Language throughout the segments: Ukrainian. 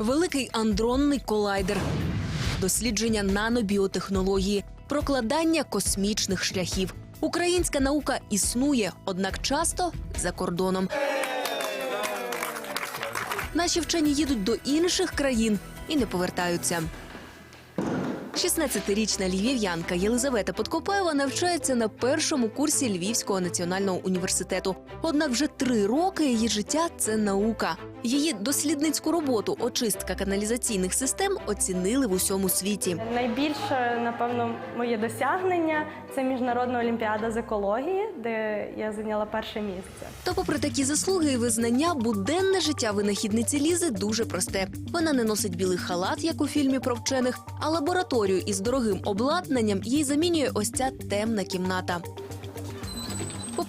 великий андронний колайдер, дослідження нанобіотехнології, прокладання космічних шляхів. Українська наука існує, однак часто за кордоном. Наші вчені їдуть до інших країн і не повертаються. 16-річна львів'янка Єлизавета Подкопаєва навчається на першому курсі Львівського національного університету. Однак вже три роки її життя це наука. Її дослідницьку роботу очистка каналізаційних систем оцінили в усьому світі. Найбільше, напевно, моє досягнення це міжнародна олімпіада з екології, де я зайняла перше місце. Та, попри такі заслуги і визнання, буденне життя винахідниці Лізи дуже просте. Вона не носить білий халат, як у фільмі про вчених, а лабораторію із дорогим обладнанням їй замінює ось ця темна кімната.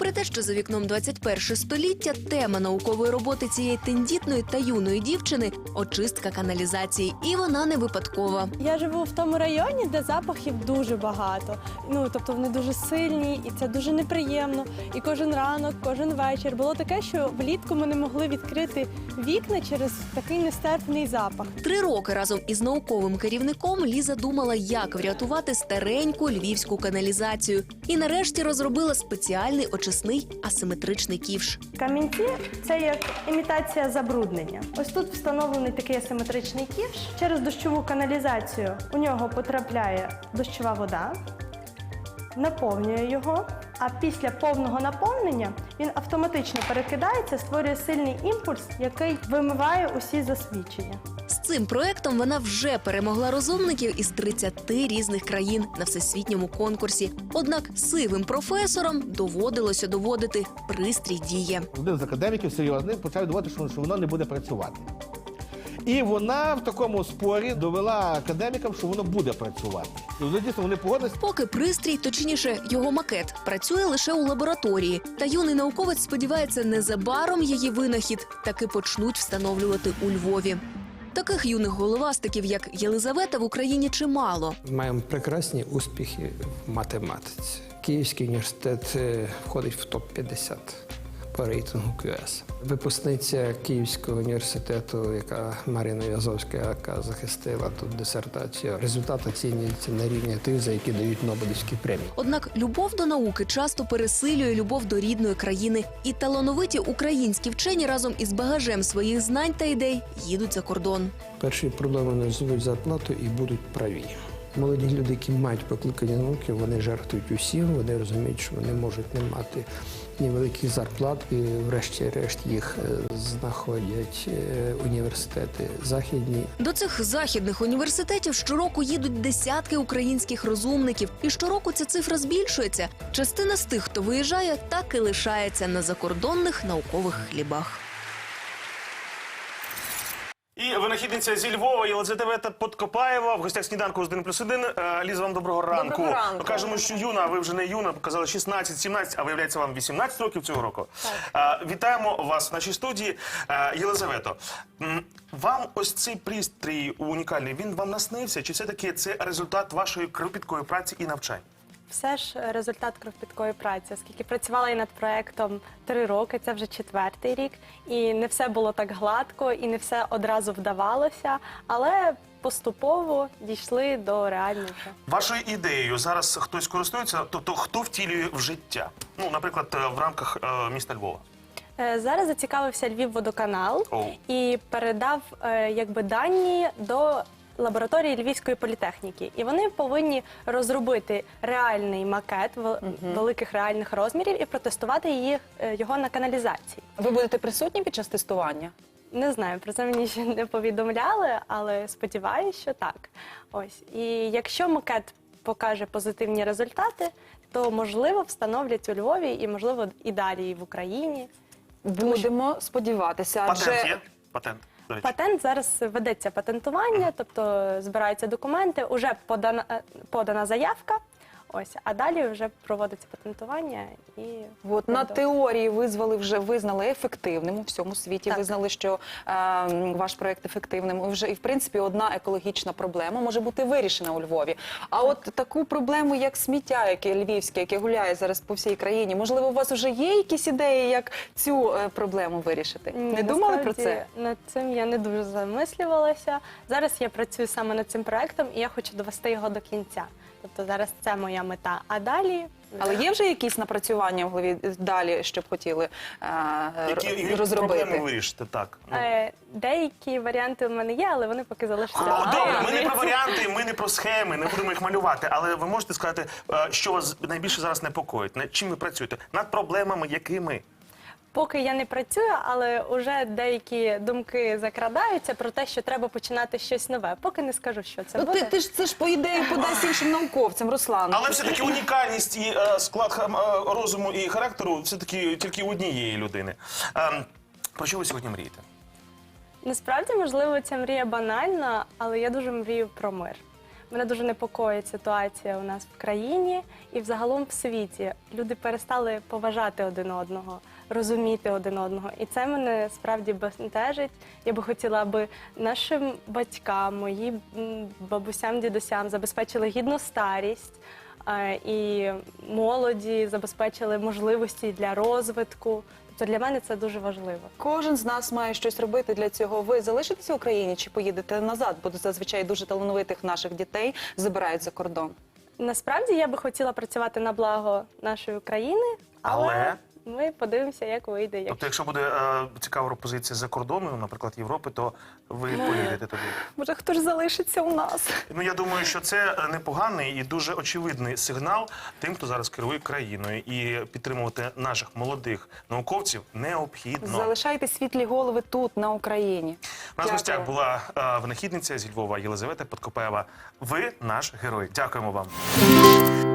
Попри те, що за вікном 21 століття, тема наукової роботи цієї тендітної та юної дівчини очистка каналізації, і вона не випадкова. Я живу в тому районі, де запахів дуже багато. Ну тобто вони дуже сильні, і це дуже неприємно. І кожен ранок, кожен вечір було таке, що влітку ми не могли відкрити вікна через такий нестерпний запах. Три роки разом із науковим керівником Ліза думала, як врятувати стареньку львівську каналізацію, і нарешті розробила спеціальний очисний асиметричний ківш. Камінці це як імітація забруднення. Ось тут встановлений такий асиметричний ківш. Через дощову каналізацію у нього потрапляє дощова вода, наповнює його. А після повного наповнення він автоматично перекидається, створює сильний імпульс, який вимиває усі засвідчення. Цим проектом вона вже перемогла розумників із 30 різних країн на всесвітньому конкурсі. Однак сивим професорам доводилося доводити пристрій діє. один з академіків серйозних почав доводити, що воно не буде працювати. І вона в такому спорі довела академікам, що воно буде працювати. І дійсно вони погодились. Поки пристрій, точніше, його макет, працює лише у лабораторії. Та юний науковець сподівається, незабаром її винахід таки почнуть встановлювати у Львові. Таких юних головастиків, як Єлизавета, в Україні чимало. Маємо прекрасні успіхи в математиці. Київський університет е, входить в топ-50 по рейтингу QS. Випускниця Київського університету, яка Марина В'язовська, яка захистила тут дисертацію. Результат оцінюється на рівні тих, за які дають Нобелівські премії. Однак любов до науки часто пересилює любов до рідної країни, і талановиті українські вчені разом із багажем своїх знань та ідей їдуть за кордон. Перші проблеми не звуть зарплату і будуть праві. Молоді люди, які мають покликання науки, вони жертвують усім, вони розуміють, що вони можуть не мати ні великих зарплат, і врешті-решт їх е, знаходять е, університети західні. До цих західних університетів щороку їдуть десятки українських розумників, і щороку ця цифра збільшується. Частина з тих, хто виїжджає, так і лишається на закордонних наукових хлібах. І винахідниця зі Львова Єлизавета Подкопаєва в гостях сніданку з 1 плюс 1. Е, Ліза, вам доброго ранку. Доброго ранку. Кажемо, що юна, а ви вже не юна, показали 16-17, а виявляється вам 18 років цього року. Е, Вітаємо вас в нашій студії. Е, Єлизавето, вам ось цей пристрій унікальний, він вам наснився? Чи все-таки це результат вашої кропіткої праці і навчань? Все ж результат кропіткої праці, оскільки працювала я над проектом три роки, це вже четвертий рік, і не все було так гладко, і не все одразу вдавалося, але поступово дійшли до реального. Вашою ідеєю зараз хтось користується, тобто хто втілює в життя? Ну, наприклад, е, в рамках е, міста Львова. Е, Зараз зацікавився Львівводоканал Оу. і передав е, якби дані до лабораторії Львівської політехніки. І вони повинні розробити реальний макет вел- великих реальних розмірів і протестувати е, його на каналізації. Ви будете присутні під час тестування? Не знаю, про це мені ще не повідомляли, але сподіваюся, що так. Ось. І якщо макет покаже позитивні результати, то можливо встановлять у Львові і можливо і далі і в Україні. Будемо сподіватися. Патент Адже є? Патент. Речі. Патент зараз ведеться патентування, тобто збираються документи, уже подана, подана заявка. Ось, а далі вже проводиться патентування і От на теорії визвали вже визнали ефективним у всьому світі. Так. Визнали, що е, ваш проект ефективним. Вже і в принципі одна екологічна проблема може бути вирішена у Львові. А от таку проблему, як сміття, яке львівське, яке гуляє зараз по всій країні, можливо, у вас вже є якісь ідеї, як цю е, проблему вирішити? Ні, Не думали про це? Над цим я не дуже замислювалася. Зараз я працюю саме над цим проектом, і я хочу довести його до кінця. Тобто зараз це моя мета. А далі Але є вже якісь напрацювання в голові далі, щоб хотіли е, Які, р- які розробити? проблеми вирішити? Так. Ну. е, деякі варіанти в мене є, але вони поки залишаться. О, добре, ми не про варіанти, ми не про схеми, не будемо їх малювати. Але ви можете сказати, е, що вас найбільше зараз непокоїть? Над чим ви працюєте? Над проблемами, якими? Поки я не працюю, але вже деякі думки закрадаються про те, що треба починати щось нове. Поки не скажу, що це Ну, буде. ти, ти ж це ж по ідеї подасть іншим науковцям, Руслан. Але все-таки унікальність і е, склад хам- е, розуму і характеру все-таки тільки у однієї людини. Ем, про що ви сьогодні мрієте? Насправді, можливо, ця мрія банальна, але я дуже мрію про мир. Мене дуже непокоїть ситуація у нас в країні і взагалом в світі. Люди перестали поважати один одного, розуміти один одного. І це мене справді бентежить. Я би хотіла, аби нашим батькам, моїм бабусям, дідусям забезпечили гідну старість. е, І молоді забезпечили можливості для розвитку. Тобто для мене це дуже важливо. Кожен з нас має щось робити для цього. Ви залишитеся в Україні чи поїдете назад? Бо зазвичай дуже талановитих наших дітей забирають за кордон. Насправді я би хотіла працювати на благо нашої країни, але, Але? Ми подивимося, як вийде. Як... Тобто, якщо буде е, цікава пропозиція за кордону, наприклад, Європи, то ви поїдете туди. Може, хто ж залишиться у нас? Ну я думаю, що це е, непоганий і дуже очевидний сигнал тим, хто зараз керує країною, і підтримувати наших молодих науковців необхідно. Залишайте світлі голови тут, на Україні. У нас в гостях була е, винахідниця зі Львова Єлизавета Подкопаєва. Ви наш герой. Дякуємо вам.